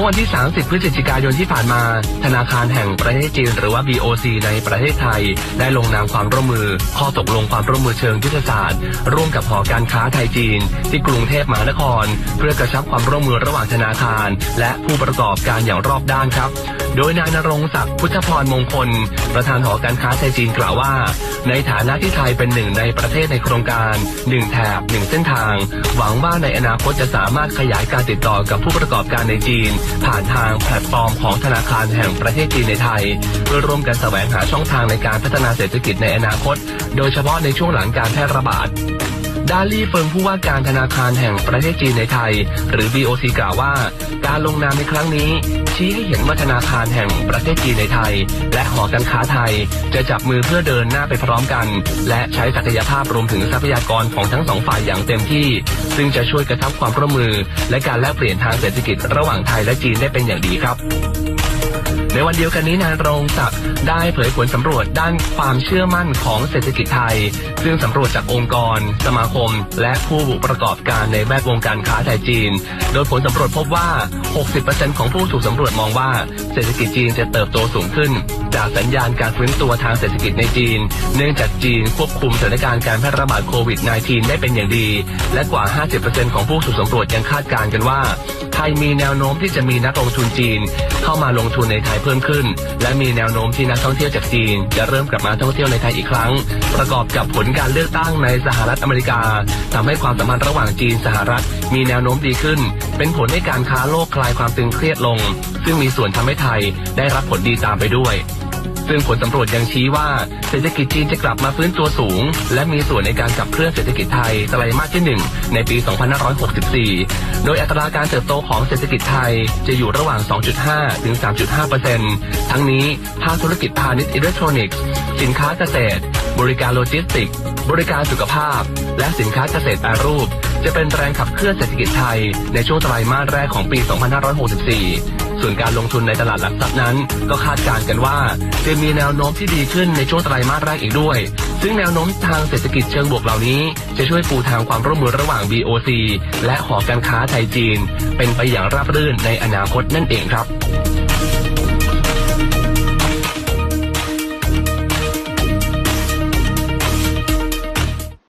มื่อวันที่ 30 พฤศจิกายนที่ผ่านมา ธนาคารแห่งประเทศจีน หรือว่า BOC ในประเทศไทย ได้ลงนามความร่วมมือ ข้อตกลงความร่วมมือเชิงยุทธศาสตร์ ร่วมกับหอการค้าไทยจีน ที่กรุงเทพมหานคร เพื่อกระชับความร่วมมือระหว่างธนาคาร และผู้ประกอบการอย่างรอบด้านครับโดยนายนรงศักดิ์พุทธพรมงคล ประธานหอการค้าไทยจีนกล่าวว่า ในฐานะที่ไทยเป็นหนึ่งในประเทศในโครงการหนึ่งแถบหนึ่งเส้นทาง หวังว่าในอนาคตจะสามารถขยายการติดต่อกับผู้ประกอบการในจีนผ่านทางแพลตฟอร์มของธนาคารแห่งประเทศจีนในไทยเพื่อร่วมกันแสวงหาช่องทางในการพัฒนาเศรษฐกิจในอนาคต โดยเฉพาะในช่วงหลังการแพร่ระบาด ดาลี่เฟิงผู้ว่าการธนาคารแห่งประเทศจีนในไทย หรือ BOC กล่าวว่า การลงนามในครั้งนี้ ชี้ให้เห็นว่าธนาคารแห่งประเทศจีนในไทย และหอการค้าไทย จะจับมือเพื่อเดินหน้าไปพร้อมกัน และใช้ศักยภาพรวมถึงทรัพยากรของทั้งสองฝ่ายอย่างเต็มที่ ซึ่งจะช่วยกระทับความร่วมมือ และการแลกเปลี่ยนทางเศรษฐกิจระหว่างไทยและจีนได้เป็นอย่างดีครับในวันเดียวกันนี้นายรงศักดิ์ได้เผยผลสำรวจด้านความเชื่อมั่นของเศรษฐกิจไทย ซึ่งสำรวจจากองค์กร สมาคม และผู้ประกอบการในแวดวงการค้าไทยจีน โดยผลสำรวจพบว่า 60%ของผู้ถูกสำรวจมองว่าเศรษฐกิจจีนจะเติบโตสูงขึ้น จากสัญญาณการฟื้นตัวทางเศรษฐกิจในจีน เนื่องจากจีนควบคุมสถานการณ์การแพร่ระบาดโควิด -19 ได้เป็นอย่างดี และกว่า 50%ของผู้ถูกสำรวจยังคาดการณ์กันว่า ทยมีแนวโน้มที่จะมีนักลงทุนจีน เข้ามาลงทุนในไทยเพิ่มขึ้น และมีแนวโน้มที่นักท่องเที่ยวจากจีน จะเริ่มกลับมาท่องเที่ยวในไทยอีกครั้ง ประกอบกับผลการเลือกตั้งในสหรัฐอเมริกาทำให้ความสัมพันธ์ระหว่างจีนสหรัฐ มีแนวโน้มดีขึ้น เป็นผลให้การค้าโลกคลายความตึงเครียดลง ซึ่งมีส่วนทำให้ไทยได้รับผลดีตามไปด้วย ซึ่งผลสำรวจยังชี้ว่าเศรษฐกิจจีนจะกลับมาฟื้นตัวสูง และมีส่วนในการขับเคลื่อนเศรษฐกิจไทยไตรมาสที่ 1 ในปี 2564 โดยอัตราการเติบโตของเศรษฐกิจไทยจะอยู่ระหว่าง 2.5 ถึง 3.5ทั้งนี้ภาคธุรกิจพาณิชย์อิเล็กทรอนิกส์ สินค้าเกษตร บริการโลจิสติกส์บริการสุขภาพ และสินค้าเกษตรแปรรูป จะเป็นแรงขับเคลื่อนเศรษฐกิจไทย ในช่วงไตรมาสแรกของปี 2564 ส่วนการลงทุนในตลาดหลักทรัพย์นั้น ก็คาดการณ์กันว่า จะมีแนวโน้มที่ดีขึ้นในช่วงไตรมาสแรกอีกด้วย ซึ่งแนวโน้มทางเศรษฐกิจเชิงบวกเหล่านี้ จะช่วยปูทางความร่วมมือระหว่าง BOC และหอการค้าไทยจีน เป็นไปอย่างราบรื่นในอนาคตนั่นเองครับ